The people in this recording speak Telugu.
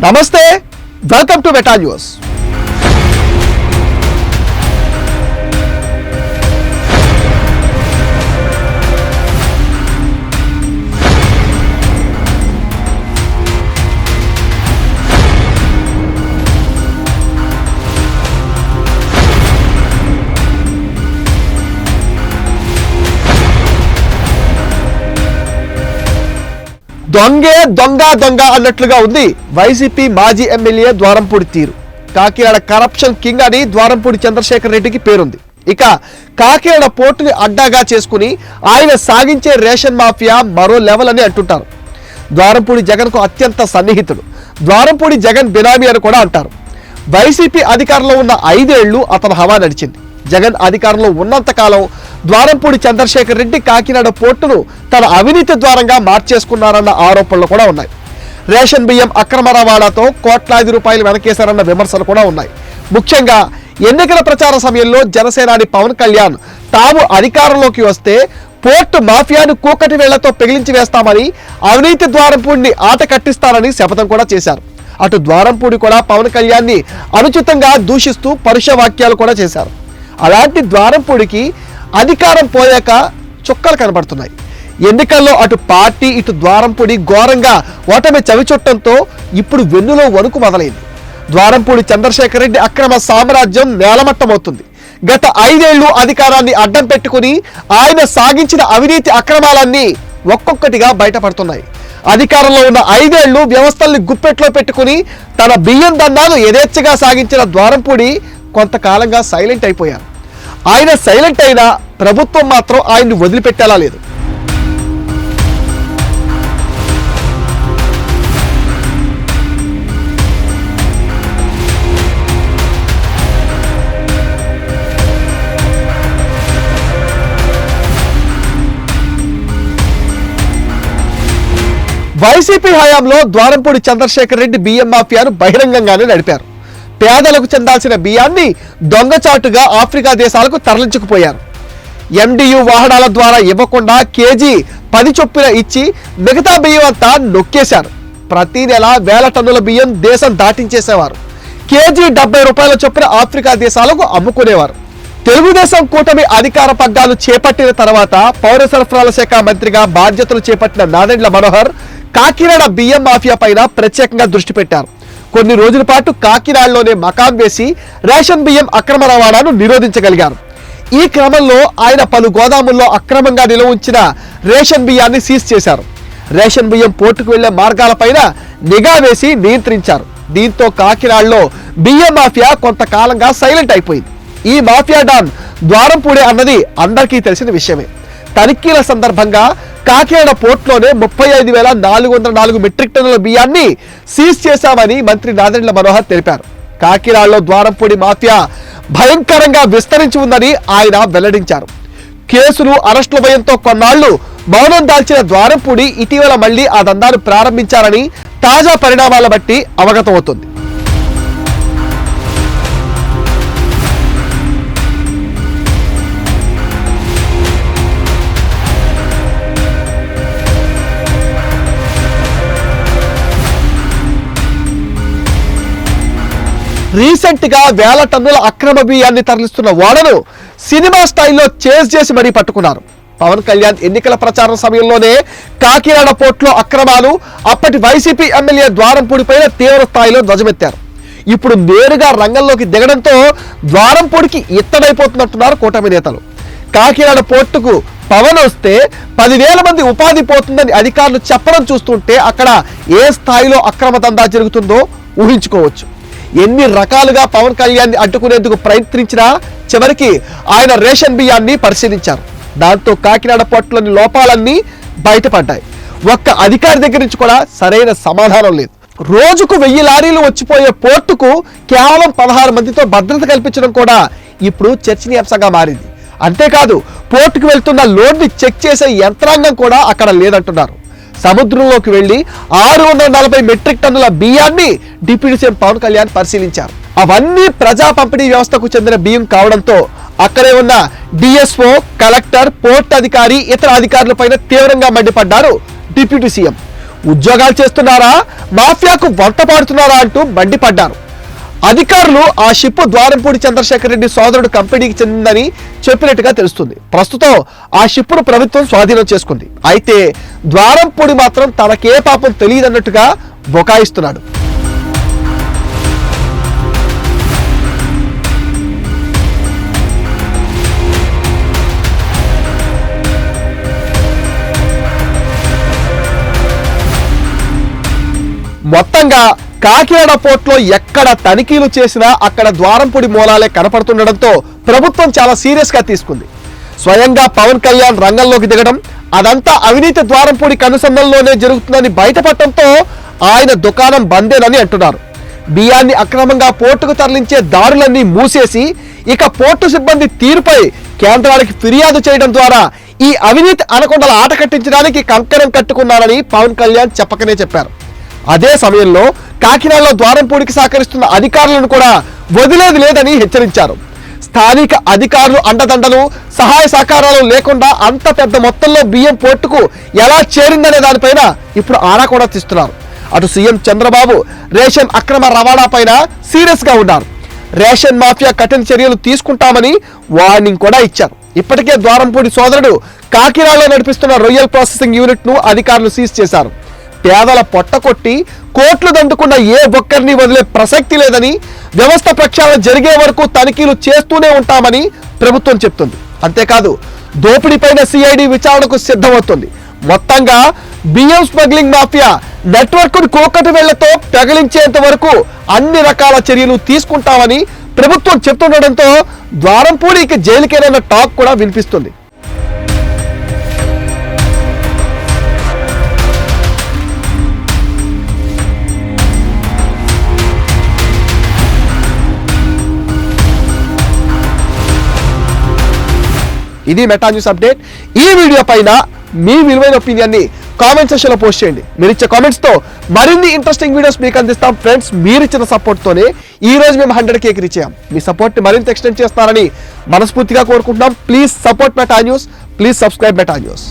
నమస్తే వెల్కమ్ టు మెటా న్యూస్ దొంగే దొంగ దొంగ అన్నట్లుగా ఉంది. వైసీపీ మాజీ ఎమ్మెల్యే ద్వారంపూడి తీరు. కాకినాడ కరప్షన్ కింగ్ అని ద్వారంపూడి చంద్రశేఖర్ రెడ్డికి పేరుంది. ఇక కాకినాడ పోర్టుని అడ్డాగా చేసుకుని ఆయన సాగించే రేషన్ మాఫియా మరో లెవెల్ అని అంటుంటారు. ద్వారంపూడి జగన్కు అత్యంత సన్నిహితుడు. ద్వారంపూడి జగన్ బినామీ అని కూడా అంటారు. వైసీపీ అధికారంలో ఉన్న ఐదేళ్ళు అతను హవా నడిచింది. జగన్ అధికారంలో ఉన్నంతకాలం ద్వారంపూడి చంద్రశేఖర్ రెడ్డి కాకినాడ పోర్టును తన అవినీతి ద్వారంగా మార్చేసుకున్నారన్న ఆరోపణలు కూడా ఉన్నాయి. రేషన్ బియ్యం అక్రమ రవాణాతో కోట్లాది రూపాయలు వెనకేశారన్న విమర్శలు కూడా ఉన్నాయి. ముఖ్యంగా ఎన్నికల ప్రచార సమయంలో జనసేనాని పవన్ కళ్యాణ్ తాము అధికారంలోకి వస్తే పోర్టు మాఫియాను కూకటి వేళ్ళతో పెగిలించి వేస్తామని అవినీతి ద్వారంపూడిని ఆట కట్టిస్తారని శపథం కూడా చేశారు. అటు ద్వారంపూడి కూడా పవన్ కళ్యాణ్ని అనుచితంగా దూషిస్తూ పరుష వాక్యాలు కూడా చేశారు. అలాంటి ద్వారంపూడికి అధికారం పోయాక చుక్కలు కనబడుతున్నాయి. ఎన్నికల్లో అటు పార్టీ ఇటు ద్వారంపూడి ఘోరంగా ఓటమి చవిచుట్టంతో ఇప్పుడు వెన్నులో వణుకు మొదలైంది. ద్వారంపూడి చంద్రశేఖర్ రెడ్డి అక్రమ సామ్రాజ్యం నేలమట్టమవుతుంది. గత ఐదేళ్ళు అధికారాన్ని అడ్డం పెట్టుకుని ఆయన సాగించిన అవినీతి అక్రమాలన్నీ ఒక్కొక్కటిగా బయటపడుతున్నాయి. అధికారంలో ఉన్న ఐదేళ్ళు వ్యవస్థల్ని గుప్పెట్లో పెట్టుకుని తన బియ్యం దండాలు యథేచ్ఛగా సాగించిన ద్వారంపూడి కొంతకాలంగా సైలెంట్ అయిపోయారు. ఆయన సైలెంట్ అయినా ప్రభుత్వం మాత్రం ఆయన్ని వదిలిపెట్టేలా లేదు. వైసీపీ హయాంలో ద్వారంపూడి చంద్రశేఖర్ రెడ్డి బియ్యం మాఫియాను బహిరంగంగానే నడిపారు. పేదలకు చెందాల్సిన బియ్యాన్ని దొంగచాటుగా ఆఫ్రికా దేశాలకు తరలించుకుపోయారు. ఎండియు వాహనాల ద్వారా ఇవ్వకుండా కేజీ పది చొప్పున ఇచ్చి మిగతా బియ్యం అంతా నొక్కేశారు. ప్రతి నెల వేల టన్నుల బియ్యం దేశం దాటించేసేవారు. కేజీ డెబ్బై రూపాయల చొప్పున ఆఫ్రికా దేశాలకు అమ్ముకునేవారు. తెలుగుదేశం కూటమి అధికార పగ్గాలు చేపట్టిన తర్వాత పౌర సరఫరాల శాఖ మంత్రిగా బాధ్యతలు చేపట్టిన నాదెండ్ల మనోహర్ కాకినాడ బియ్యం మాఫియా పైన ప్రత్యేకంగా దృష్టి పెట్టారు. కొన్ని రోజుల పాటు కాకినాడలోనే మకాం వేసి రేషన్ బియ్యం అక్రమ రవాణాను నిరోధించగలిగారు. ఈ క్రమంలో ఆయన పలు గోదాముల్లో అక్రమంగా నిల్వ ఉంచిన రేషన్ బియ్యాన్ని సీజ్ చేశారు. రేషన్ బియ్యం పోర్టుకు వెళ్ళే మార్గాలపైన నిఘా వేసి నియంత్రించారు. దీంతో కాకినాడలో బియ్యం మాఫియా కొంతకాలంగా సైలెంట్ అయిపోయింది. ఈ మాఫియా డాన్ ద్వారంపూడే అన్నది అందరికీ తెలిసిన విషయమే. తనిఖీల సందర్భంగా కాకినాడ పోర్టులోనే ముప్పై ఐదు వేల నాలుగు వందల నాలుగు మెట్రిక్ టన్నుల బియ్యాన్ని సీజ్ చేశామని మంత్రి నాదెండ్ల మనోహర్ తెలిపారు. కాకినాడలో ద్వారంపూడి మాఫియా భయంకరంగా విస్తరించి ఉందని ఆయన వెల్లడించారు. కేసులు అరెస్టుల భయంతో కొన్నాళ్ళు మౌనం దాల్చిన ద్వారంపూడి ఇటీవల మళ్ళీ ఆ దందాలు ప్రారంభించారని తాజా పరిణామాల బట్టి అవగతమవుతుంది. రీసెంట్గా వేల టన్నుల అక్రమ బియ్యాన్ని తరలిస్తున్న వాడను సినిమా స్టైల్లో చేజ్ చేసి మరీ పట్టుకున్నారు. పవన్ కళ్యాణ్ ఎన్నికల ప్రచారం సమయంలోనే కాకినాడ పోర్టులో అక్రమాలు అప్పటి వైసీపీ ఎమ్మెల్యే ద్వారంపూడిపై తీవ్ర స్థాయిలో ధ్వజమెత్తారు. ఇప్పుడు నేరుగా రంగంలోకి దిగడంతో ద్వారంపూడికి ఇత్తడైపోతున్నట్టున్నారు కూటమి నేతలు. కాకినాడ పోర్టుకు పవన్ వస్తే పదివేల మంది ఉపాధి పోతుందని అధికారులు చెప్పడం చూస్తుంటే అక్కడ ఏ స్థాయిలో అక్రమ దందా జరుగుతుందో ఊహించుకోవచ్చు. ఎన్ని రకాలుగా పవన్ కళ్యాణ్ అడ్డుకునేందుకు ప్రయత్నించినా చివరికి ఆయన రేషన్ బియ్యాన్ని పరిశీలించారు. దాంతో కాకినాడ పోర్టులోని లోపాలన్నీ బయటపడ్డాయి. ఒక్క అధికారి దగ్గర నుంచి కూడా సరైన సమాధానం లేదు. రోజుకు వెయ్యి లారీలు వచ్చిపోయే పోర్టుకు కేవలం పదహారు మందితో భద్రత కల్పించడం కూడా ఇప్పుడు చర్చనీయాంశంగా మారింది. అంతేకాదు పోర్టుకు వెళ్తున్న లోడ్ని చెక్ చేసే యంత్రాంగం కూడా అక్కడ లేదంటున్నారు. సముద్రంలోకి వెళ్ళి ఆరు వందల నలభై మెట్రిక్ టన్నుల బియ్యాన్ని డిప్యూటీ సీఎం పవన్ కళ్యాణ్ పరిశీలించారు. అవన్నీ ప్రజా పంపిణీ వ్యవస్థకు చెందిన బియ్యం కావడంతో అక్కడే ఉన్న డిఎస్ఓ కలెక్టర్ పోర్ట్ అధికారి ఇతర అధికారులపైన తీవ్రంగా మండిపడ్డారు డిప్యూటీ సీఎం. ఉద్యోగాలు చేస్తున్నారా? మాఫియాకు వంట పాడుతున్నారా అంటూ మండిపడ్డారు. అధికారులు ఆ షిప్ ద్వారంపూడి చంద్రశేఖర్ రెడ్డి సోదరుడు కంపెనీకి చెందిందని చెప్పినట్టుగా తెలుస్తుంది. ప్రస్తుతం ఆ షిప్ను ప్రభుత్వం స్వాధీనం చేసుకుంది. అయితే ద్వారంపూడి మాత్రం తనకే పాపం తెలియదన్నట్టుగా బొకాయిస్తున్నాడు. మొత్తంగా కాకినాడ పోర్ట్లో ఎక్కడ తనిఖీలు చేసినా అక్కడ ద్వారంపూడి మూలాలే కనపడుతుండడంతో ప్రభుత్వం చాలా సీరియస్గా తీసుకుంది. స్వయంగా పవన్ కళ్యాణ్ రంగంలోకి దిగడం అదంతా అవినీతి ద్వారంపూడి కనుసన్నల్లోనే జరుగుతుందని బయటపడటంతో ఆయన దుకాణం బందేనని అంటున్నారు. బియ్యాన్ని అక్రమంగా పోర్టుకు తరలించే దారులన్నీ మూసేసి ఇక పోర్టు సిబ్బంది తీరుపై కేంద్రానికి ఫిర్యాదు చేయడం ద్వారా ఈ అవినీతి అనకొండల ఆట కట్టించడానికి కంకణం కట్టుకున్నారని పవన్ కళ్యాణ్ చెప్పకనే చెప్పారు. అదే సమయంలో కాకినాడలో ద్వారంపూడికి సహకరిస్తున్న అధికారులను కూడా వదిలేది లేదని హెచ్చరించారు. స్థానిక అధికారులు అండదండలు సహాయ సహకారాలు లేకుండా అంత పెద్ద మొత్తంలో బియ్యం పోర్టుకు ఎలా చేరిందనే దానిపైన ఇప్పుడు ఆరా కూడా తీస్తున్నారు. అటు సీఎం చంద్రబాబు రేషన్ అక్రమ రవాణా పైన సీరియస్గా ఉన్నారు. రేషన్ మాఫియా కఠిన చర్యలు తీసుకుంటామని వార్నింగ్ కూడా ఇచ్చారు. ఇప్పటికే ద్వారంపూడి సోదరుడు కాకినాడలో నడిపిస్తున్న రొయ్యల్ ప్రాసెసింగ్ యూనిట్ను అధికారులు సీజ్ చేశారు. పేదల పొట్ట కొట్టి కోట్లు దండుకున్న ఏ ఒక్కరిని వదిలే ప్రసక్తి లేదని వ్యవస్థ ప్రక్షాళన జరిగే వరకు తనిఖీలు చేస్తూనే ఉంటామని ప్రభుత్వం చెప్తుంది. అంతేకాదు దోపిడీపైన సిఐడి విచారణకు సిద్ధమవుతుంది. మొత్తంగా బియ్యం స్మగ్లింగ్ మాఫియా నెట్వర్క్ కోకటి వేళ్ళతో పెగలించేంత వరకు అన్ని రకాల చర్యలు తీసుకుంటామని ప్రభుత్వం చెప్తుండటంతో ద్వారంపూడికి జైలుకేనన్న టాక్ కూడా వినిపిస్తుంది. ఇది మెటా న్యూస్ అప్డేట్ ఈ వీడియో పైన మీ విలువైన ఒపీనియన్ని కామెంట్ సెక్షన్లో పోస్ట్ చేయండి. మీరు ఇచ్చే కామెంట్స్తో మరిన్ని ఇంట్రెస్టింగ్ వీడియోస్ మీకు అందిస్తాం. ఫ్రెండ్స్ మీరు ఇచ్చిన సపోర్ట్తోనే ఈ రోజు మేము హండ్రెడ్ కేక్ రీచ్ అయ్యాం. మీ సపోర్ట్ని మరింత ఎక్స్టెండ్ చేస్తారని మనస్ఫూర్తిగా కోరుకుంటున్నాం. Please support Meta news please subscribe Meta news